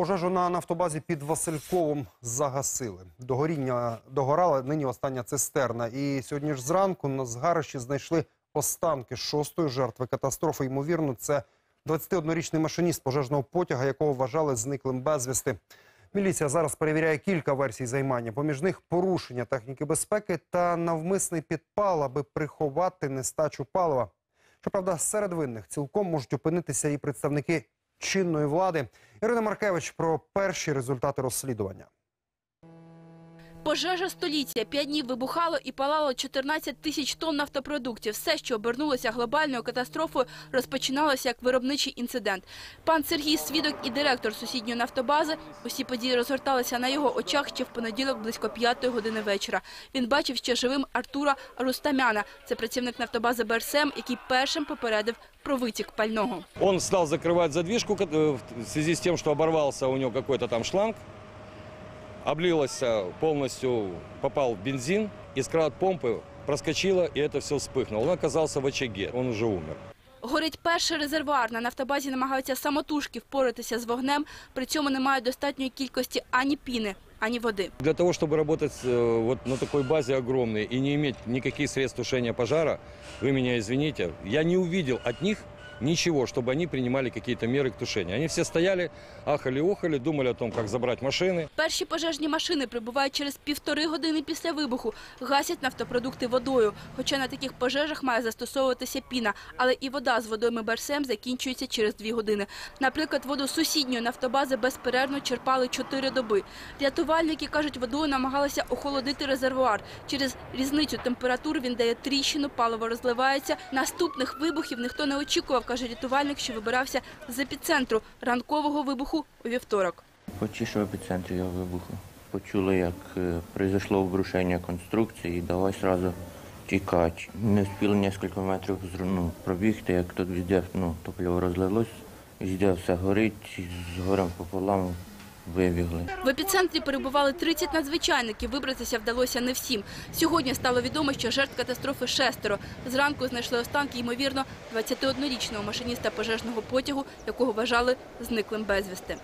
Пожежу на нафтобазі під Васильковом загасили. До горіння догорала нині остання цистерна. І сьогодні ж зранку на згарищі знайшли останки шостої жертви катастрофи. Ймовірно, це 21-річний машиніст пожежного потяга, якого вважали зниклим безвісти. Міліція зараз перевіряє кілька версій займання. Поміж них порушення техніки безпеки та навмисний підпал, аби приховати нестачу палива. Щоправда, серед винних цілком можуть опинитися і представники чинної влади. Ірина Маркевич про перші результати розслідування. Пожежа століття. П'ять днів вибухало і палало 14 тисяч тонн нафтопродуктів. Все, що обернулося глобальною катастрофою, розпочиналося як виробничий інцидент. Пан Сергій – свідок і директор сусідньої нафтобази. Усі події розгорталися на його очах ще в понеділок близько п'ятої години вечора. Він бачив ще живим Артура Рустамяна. Це працівник нафтобази БРСМ, який першим попередив про витік пального. Он стал закрывать задвижку э, в связи с тем, что оборвался у него какой-то там шланг Облилось э, полностью, попал бензин, искра от помпы проскочила, и это все вспыхнуло. Он оказался в очаге, он уже умер. Горить перший резервуар. На нафтобазі намагаються самотужки впоратися з вогнем. При цьому немає достатньої кількості ані піни, ані води. Для того, чтобы работать э, вот на такой базе огромной и не иметь никаких средств тушения пожара, вы меня извините, я не увидел от них ничего, чтобы они принимали какие-то меры к тушению. Они все стояли, ахали-охали, думали о том, как забрать машины. Перші пожежні машини прибувають через півтори години після вибуху. Гасять нафтопродукти водою. Хоча на таких пожежах має застосовуватися піна. Але і вода з водойми Берсем закінчується через дві години. Наприклад, воду з сусідньої нафтобази безперервно черпали чотири доби. Рятувальники, кажуть, водою намагалися охолодити резервуар. Через різницю температур він дає тріщину, паливо розливається. Наступних вибухів ніхто не очікував, каже рятувальник, що вибирався з епіцентру ранкового вибуху у вівторок. Почішов епіцентр його вибуху. Почули, як прийшло обрушення конструкції, і давай одразу тікати. Не встигли кілька метрів ну, пробігти, як тут везде ну, топливо розлилось, везде все горить, з горем пополам вибігли. В епіцентрі перебували 30 надзвичайників. Вибратися вдалося не всім. Сьогодні стало відомо, що жертв катастрофи шестеро. Зранку знайшли останки, ймовірно, 21-річного машиніста пожежного потягу, якого вважали зниклим безвісти.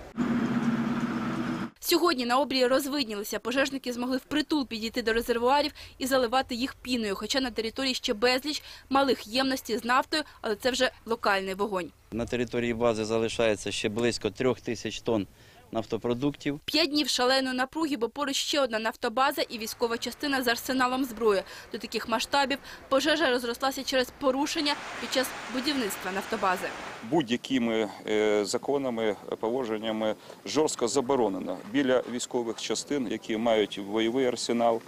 Сьогодні на обрії розвиднілися. Пожежники змогли впритул підійти до резервуарів і заливати їх піною. Хоча на території ще безліч малих ємностей з нафтою, але це вже локальний вогонь. На території бази залишається ще близько трьох тисяч тонн нафтопродуктів. П'ять днів шаленої напруги, бо поруч ще одна нафтобаза і військова частина з арсеналом зброї. До таких масштабів пожежа розрослася через порушення під час будівництва нафтобази. будь-якими е, законами, положеннями жорстко заборонено біля військових частин, які мають бойовий арсенал,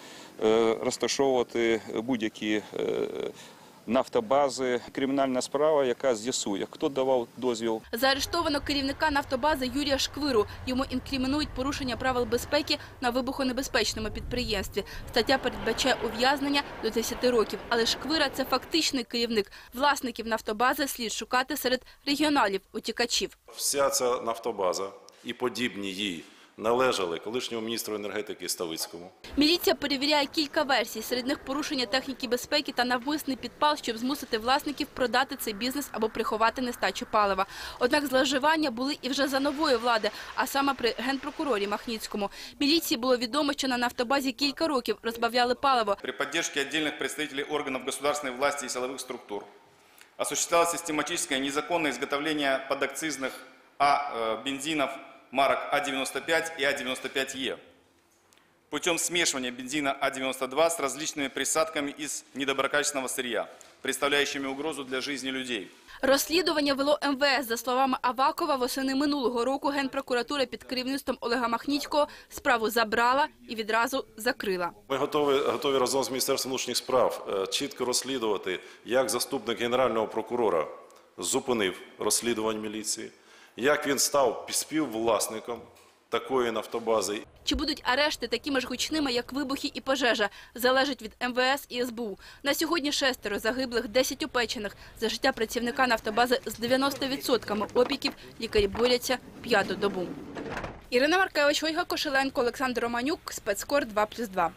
е, розташовувати будь-які е, нафтобази. Кримінальна справа, яка з'ясує, хто давав дозвіл Заарештовано керівника нафтобази Юрія Шквиру. Йому інкримінують порушення правил безпеки на вибухонебезпечному підприємстві. Стаття передбачає ув'язнення до 10 років. Але Шквира – це фактичний керівник. Власників нафтобази слід шукати серед регіоналів-утікачів. Вся ця нафтобаза і подібні їй належали колишньому міністру енергетики Ставицькому. Міліція перевіряє кілька версій. Серед них порушення техніки безпеки та навмисний підпал, щоб змусити власників продати цей бізнес або приховати нестачу палива. Однак зловживання були і вже за нової влади, а саме при генпрокурорі Махніцькому. Міліції було відомо, що на нафтобазі кілька років розбавляли паливо. При поддержке отдельных представителей органов государственной власти и силовых структур осуществлялось систематическое незаконное изготовление подакцизных А-бензинов марок А-95 и А-95Е путем смешивания бензина А-92 с различными присадками из недоброкачественного сырья, представляющими угрозу для жизни людей. Розслідування вело МВС. За словами Авакова, восени минулого року Генпрокуратура під керівництвом Олега Махніцького справу забрала і відразу закрила. Ми готові, готові разом з Міністерством внутрішніх справ е, чітко розслідувати, як заступник генерального прокурора зупинив розслідування міліції, як він став співвласником такої нафтобази Чи будуть арешти такими ж гучними, як вибухи і пожежа, залежить від МВС і СБУ. На сьогодні шестеро загиблих, 10 опечених. За життя працівника нафтобази з 90% опіків лікарі борються п'яту добу. Ірина Маркевич, Ольга Кошеленко, Олександр Романюк, спецкор 2+,2.